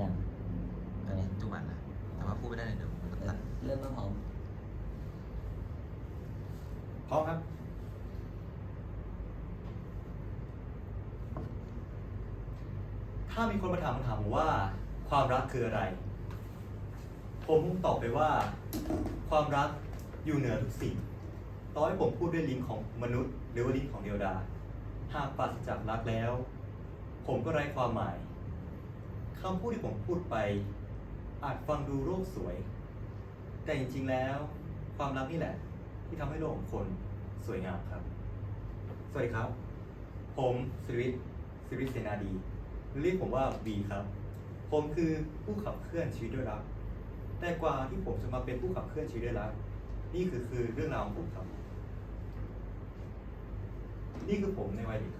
ยังอันนี้ทุกวันนะแต่ว่าพูดไม่ได้เลยเดี๋ยวนตัดเริ่มต้นหอมพร้อมครับ ถ้ามีคนมาถามคำถามผมว่า ความรักคืออะไร ผมคงตอบไปว่า ความรักอยู่เหนือทุกสิ่ง ต่อให้ผมพูดด้วยลิ้นของมนุษย์ หรือว่าลิ้นของเดวดา หากปราศจากรักแล้ว ผมก็ไร้ความหมาย คำพูดที่ผมพูดไป อาจฟังดูโลกสวย แต่จริงๆแล้ว ความรักนี่แหละ ที่ทำให้โลกของคนสวยงามครับ สวัสดีครับ ผมสิริสิริเสนาดีเรียกผมว่าบีครับ ผมคือผู้ขับเคลื่อนชีวิตด้วยรักแต่กว่าที่ผมจะมาเป็นผู้ขับเคลื่อนชีวิตด้วยรักนี่คือคือเรื่องราวของผมครับ นี่คือผมในวัยเด็ก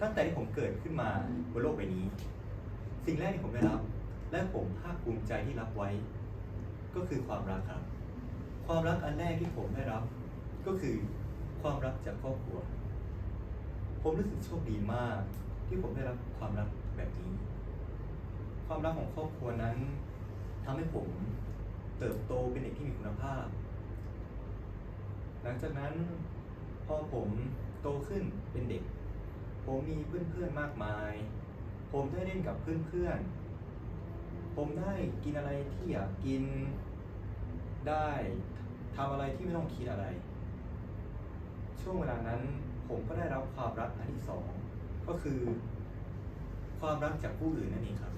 ตั้งแต่ที่ผมเกิดขึ้นมาบนโลกใบนี้ สิ่งแรกที่ผมได้รับ และผมภาคภูมิใจที่รับไว้ ก็คือความรักครับ ความรักอันแรกที่ผมได้รับ ก็คือความรักจากครอบครัว ผมรู้สึกโชคดีมาก ที่ผมได้รับความรักแบบนี้ ความรักของครอบครัวนั้นทำให้ผมเติบโตเป็นเด็กที่มีคุณภาพ หลังจากนั้นพอผมโตขึ้นเป็นเด็ก ผมมีเพื่อนๆมากมาย ผมได้เล่นกับเพื่อนๆ ผมได้กินอะไรที่อยากกิน ได้ทำอะไรที่ไม่ต้องคิดอะไร ช่วงเวลานั้นผมก็ได้รับความรักอันที่สองก็คือ ความรักจากผู้อื่นนั่นเองครับ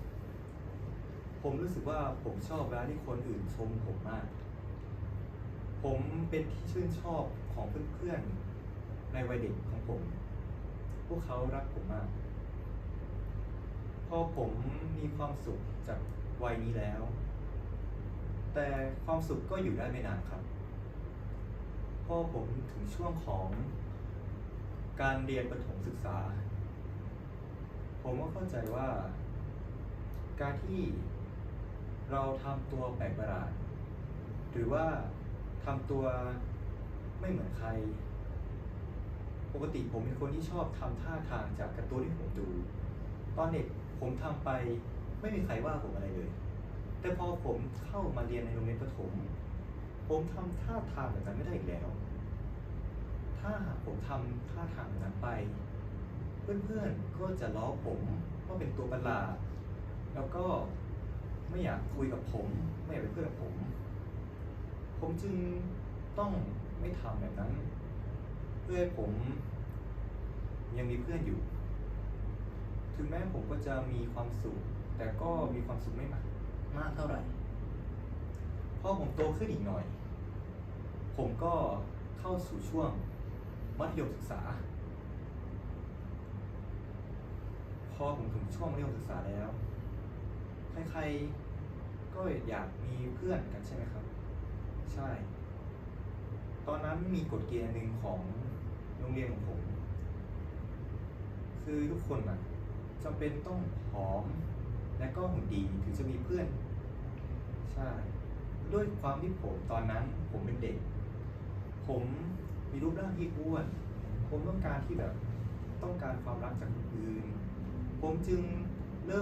ผมรู้สึกว่าผมชอบเวลาที่คนอื่นชมผมมาก ผมเป็นที่ชื่นชอบของเพื่อนๆ ในวัยเด็กของผม พวกเขารักผมมาก พอผมมีความสุขจากวัยนี้แล้ว แต่ความสุขก็อยู่ได้ไม่นานครับพอผมถึงช่วงของการเรียนประถมศึกษา ผมก็เข้าใจว่า การที่เราทำตัวแปลกประหลาด หรือว่าทำตัวไม่เหมือนใคร ปกติผมเป็นคนที่ชอบทำท่าทางจากการ์ตูนที่ผมดู ตอนเด็ก ผมทำไปไม่มีใครว่าผมอะไรเลย แต่พอผมเข้ามาเรียนในโรงเรียนประถม ผมทำท่าทางแบบนั้นไม่ได้อีกแล้ว ถ้าหากผมทำท่าทางแบบนั้นไป เพื่อนๆก็จะล้อผมว่าเป็นตัวประหลาด แล้วก็ไม่อยากคุยกับผม ไม่อยากเป็นเพื่อนกับผม ผมจึงต้องไม่ทำแบบนั้น เพื่อให้ผมยังมีเพื่อนอยู่ ถึงแม้ผมก็จะมีความสุข แต่ก็มีความสุขไม่มากมากเท่าไหร่พอผมโตขึ้นอีกหน่อย ผมก็เข้าสู่ช่วงมัธยมศึกษา พอผมถึงช่วงมัธยมศึกษาแล้ว ใครๆ ก็อยากมีเพื่อนกันใช่ไหมครับ ใช่ ตอนนั้นมีกฎเกณฑ์หนึ่งของโรงเรียนของผม คือทุกคนอะ จำเป็นต้องหอม และก็หุ่นดีถึงจะมีเพื่อน ใช่ ด้วยความที่ผมตอนนั้นผมเป็นเด็ก ผมมีรูปร่างที่อ้วน ผมต้องการที่แบบต้องการความรักจากคนอื่น ผมจึง